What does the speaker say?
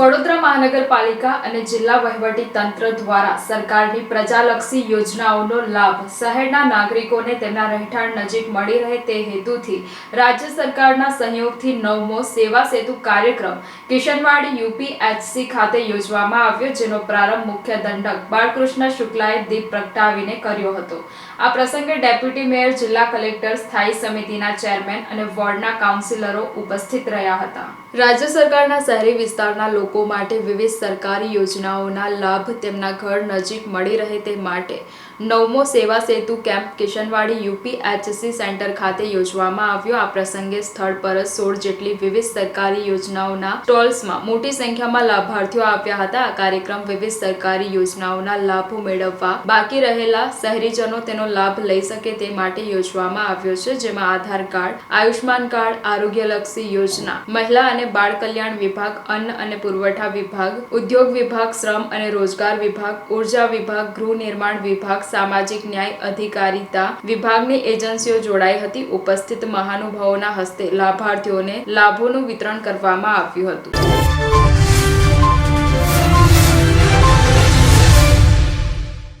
વડોદરા મહાનગરપાલિકા અને જિલ્લા વહીવટી તંત્ર દ્વારા સરકારની પ્રજાલક્ષી યોજનાઓનો લાભ શહેરના નાગરિકોને તેમના રહેઠાણ નજીક મળી રહે તે હેતુથી રાજ્ય સરકારના સહયોગથી નવમો સેવા સેતુ કાર્યક્રમ કિશનવાડી યુપીએચસી ખાતે યોજવામાં આવ્યો, જેનો પ્રારંભ મુખ્ય દંડક બાળકૃષ્ણ શુક્લાએ દીપ પ્રગટાવીને કર્યો હતો. આ પ્રસંગે ડેપ્યુટી મેયર, જિલ્લા કલેક્ટર, સ્થાયી સમિતિના ચેરમેન અને વોર્ડના કાઉન્સિલરો ઉપસ્થિત રહ્યા હતા. રાજ્ય સરકારના શહેરી વિસ્તારના લોકો માટે વિવિધ સરકારી યોજનાઓના લાભ તેમના ઘર નજીક મળી રહે તે માટે નવમો Seva Setu camp Kishanwadi UP HC centre ખાતે યોજવામાં આવ્યો. આ પ્રસંગે સ્થળ પર સોળ જેટલી વિવિધ સરકારી યોજનાઓના સ્ટોલ્સમાં મોટી સંખ્યામાં લાભાર્થીઓ આવ્યા હતા. આ કાર્યક્રમ વિવિધ સરકારી યોજનાઓના લાભો મેળવવા બાકી રહેલા શહેરીજનો તેનો લાભ લઈ શકે તે માટે યોજવામાં આવ્યો છે. જેમાં આધાર કાર્ડ, આયુષ્માન કાર્ડ, આરોગ્યલક્ષી યોજના, મહિલા અને બાળ કલ્યાણ વિભાગ, અન્ન અને પુરવઠા વિભાગ, ઉદ્યોગ વિભાગ, શ્રમ અને રોજગાર વિભાગ, ઊર્જા વિભાગ, ગૃહ નિર્માણ વિભાગ, સામાજિક ન્યાય અધિકારીતા વિભાગની એજન્સીઓ જોડાઈ હતી. ઉપસ્થિત મહાનુભાવોના હસ્તે લાભાર્થીઓને લાભોનું વિતરણ કરવામાં આવ્યું હતું.